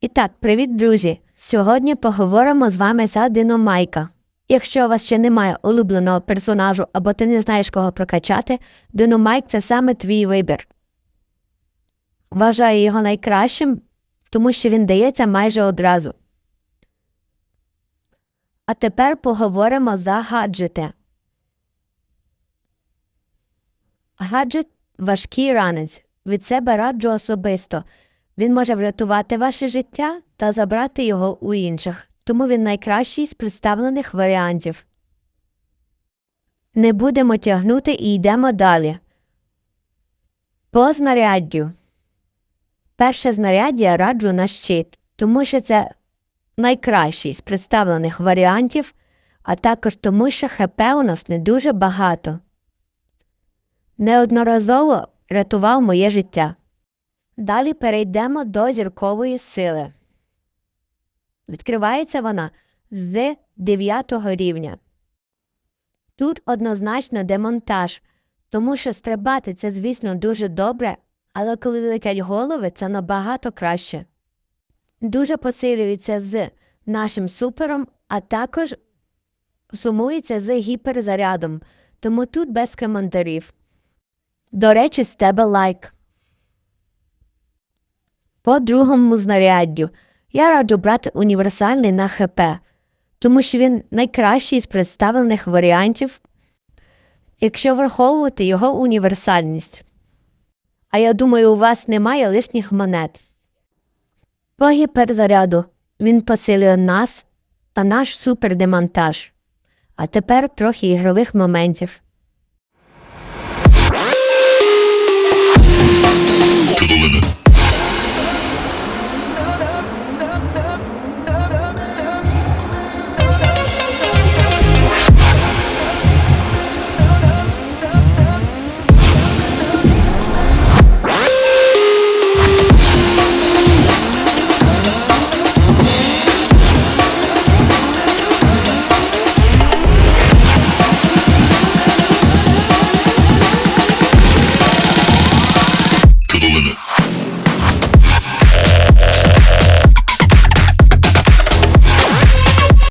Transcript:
І так, привіт, друзі! Сьогодні поговоримо з вами за Диномайка. Якщо у вас ще немає улюбленого персонажу або ти не знаєш кого прокачати, Диномайк це саме твій вибір. Вважаю його найкращим, тому що він дається майже одразу. А тепер поговоримо за гаджети. Гаджет важкий ранець. Від себе раджу особисто. Він може врятувати ваше життя та забрати його у інших, тому він найкращий з представлених варіантів. Не будемо тягнути і йдемо далі. По знаряддю. Перше знаряддя раджу на щит, тому що це найкращий з представлених варіантів, а також тому, що ХП у нас не дуже багато. Неодноразово рятував моє життя. Далі перейдемо до зіркової сили. Відкривається вона з 9 рівня. Тут однозначно демонтаж, тому що стрибати це, звісно, дуже добре, але коли летять голови, це набагато краще. Дуже посилюється з нашим супером, а також сумується з гіперзарядом, тому тут без коментарів. До речі, з тебе лайк. По другому знаряддю я раджу брати універсальний на ХП, тому що він найкращий з представлених варіантів, якщо враховувати його універсальність. А я думаю, у вас немає лишніх монет. По гіперзаряду він посилює нас та наш супердемонтаж. А тепер трохи ігрових моментів.